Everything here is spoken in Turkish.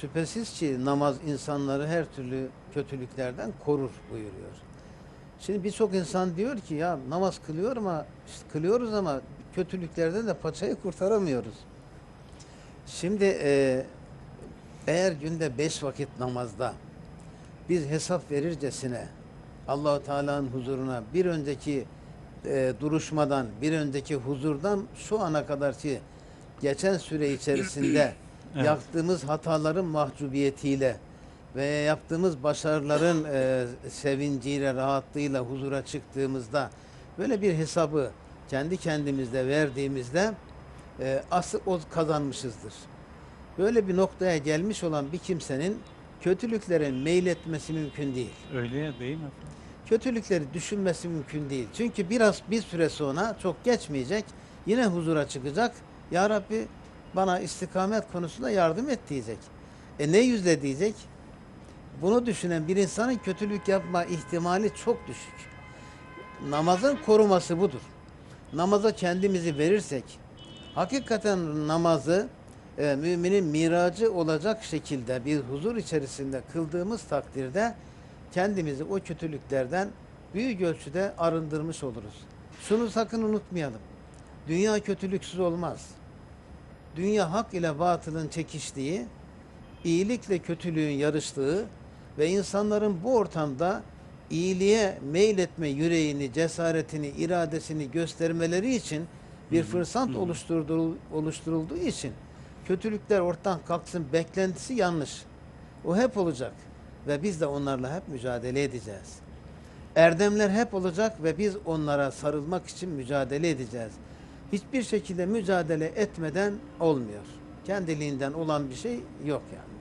Şüphesiz ki namaz insanları her türlü kötülüklerden korur buyuruyor. Şimdi birçok insan diyor ki ya namaz kılıyor ama işte kılıyoruz ama kötülüklerden de paçayı kurtaramıyoruz. Şimdi e, eğer günde beş vakit namazda biz hesap verircesine Allahu Teala'nın huzuruna bir önceki e, duruşmadan, bir önceki huzurdan şu ana kadar ki geçen süre içerisinde Evet. yaptığımız hataların mahcubiyetiyle ve yaptığımız başarıların e, sevinciyle, rahatlığıyla huzura çıktığımızda böyle bir hesabı kendi kendimizde verdiğimizde e, asıl o kazanmışızdır. Böyle bir noktaya gelmiş olan bir kimsenin kötülüklere meyletmesi mümkün değil. Öyle ya değil mi? Kötülükleri düşünmesi mümkün değil. Çünkü biraz bir süre sonra çok geçmeyecek yine huzura çıkacak. Ya Rabbi bana istikamet konusunda yardım et diyecek. E ne yüzle diyecek? Bunu düşünen bir insanın kötülük yapma ihtimali çok düşük. Namazın koruması budur. Namaza kendimizi verirsek, hakikaten namazı e, müminin miracı olacak şekilde bir huzur içerisinde kıldığımız takdirde kendimizi o kötülüklerden büyük ölçüde arındırmış oluruz. Şunu sakın unutmayalım. Dünya kötülüksüz olmaz. Dünya hak ile batılın çekiştiği, iyilikle kötülüğün yarıştığı ve insanların bu ortamda iyiliğe meyletme yüreğini, cesaretini, iradesini göstermeleri için bir fırsat oluşturulduğu için kötülükler ortadan kalksın beklentisi yanlış. O hep olacak ve biz de onlarla hep mücadele edeceğiz. Erdemler hep olacak ve biz onlara sarılmak için mücadele edeceğiz. Hiçbir şekilde mücadele etmeden olmuyor. Kendiliğinden olan bir şey yok yani.